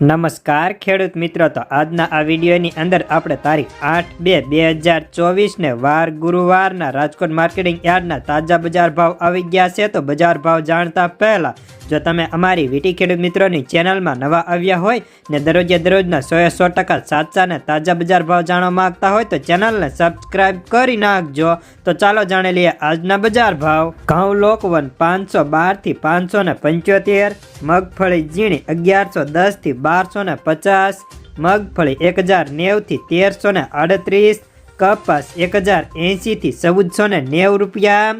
નમસ્કાર ખેડૂત મિત્રો, તો આજના આ વિડીયોની અંદર આપણે તારીખ આઠ બે બે હજાર ચોવીસને વાર ગુરુવારના રાજકોટ માર્કેટિંગ યાર્ડના તાજા બજાર ભાવ આવી ગયા છે. તો બજાર ભાવ જાણતા પહેલા જો તમે અમારી વીટી ખેડૂત મિત્રોની ચેનલમાં નવા આવ્યા હોય ને દરરોજે દરરોજના સો સો ટકા સાચા ને તાજા બજાર ભાવ જાણવા માંગતા હોય તો ચેનલને સબસ્ક્રાઇબ કરી નાખજો. તો ચાલો જાણી લઈએ આજના બજાર ભાવ. ઘઉં લોકવન પાંચસો બારથી પાંચસો ને પંચોતેર, મગફળી ઝીણી અગિયારસો દસથી બારસો ને પચાસ, મગફળી એક હજાર નેવથી તેરસો ને અડત્રીસ કપાસ એક હજાર એંશીથી ચૌદસો ને નેવું રૂપિયા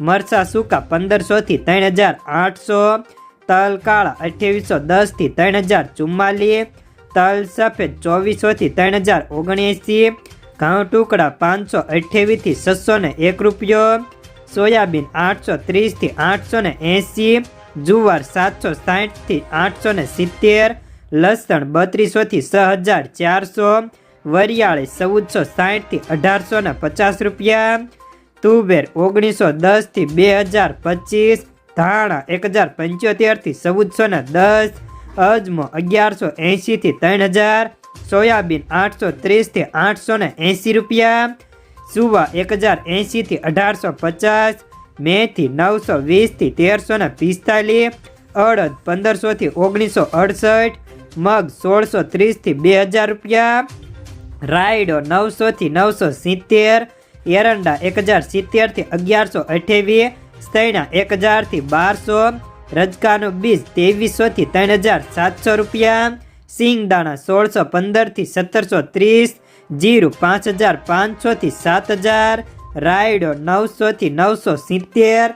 મરસા સૂકા પંદરસોથી ત્રણ હજાર આઠસો, તલ કાળા અઠ્યાવીસો દસથી ત્રણ હજાર ચુમ્માલીસ, તલ સફેદ ચોવીસોથી ત્રણ હજાર ઓગણએંસી, ઘઉં ટુકડા પાંચસો અઠ્યાવીસથી છસો ને એક રૂપિયો, સોયાબીન આઠસો ત્રીસથી આઠસો ને એંસી, જુવાર સાતસો સાઠથી આઠસો ને સિત્તેર, લસણ બત્રીસોથી છ હજાર ચારસો, વરિયાળી ચૌદસો સાઠથી અઢારસો ને પચાસ રૂપિયા તુવેર ઓગણીસો દસથી બે હજાર પચીસ, ધાણા એક હજાર પંચોતેરથી ચૌદસો ને દસ, અજમો અગિયારસો એંશીથી ત્રણ હજાર, સોયાબીન આઠસો ત્રીસથી આઠસો ને એંશી રૂપિયા, સુવા એક હજાર એંશીથી અઢારસો પચાસ, મેથી નવસો વીસથી તેરસો ને પિસ્તાલીસ, અડદ પંદરસોથી ઓગણીસો અડસઠ, મગ સોળસો ત્રીસથી બે હજાર રૂપિયા, રાયડો નવસોથી નવસો સિત્તેર એરંડા એક હજાર સિત્તેરથી અગિયારસો અઠ્યાવીસ, સ્તૈણા એક હજારથી બારસો, રજકાનું બીજ ત્રેવીસોથી ત્રણ હજાર સાતસો રૂપિયા, સિંગદાણા સોળસો પંદરથી સત્તરસો ત્રીસ, જીરું પાંચ હજાર પાંચસોથી સાત હજાર, રાયડો નવસોથી નવસો સિત્તેર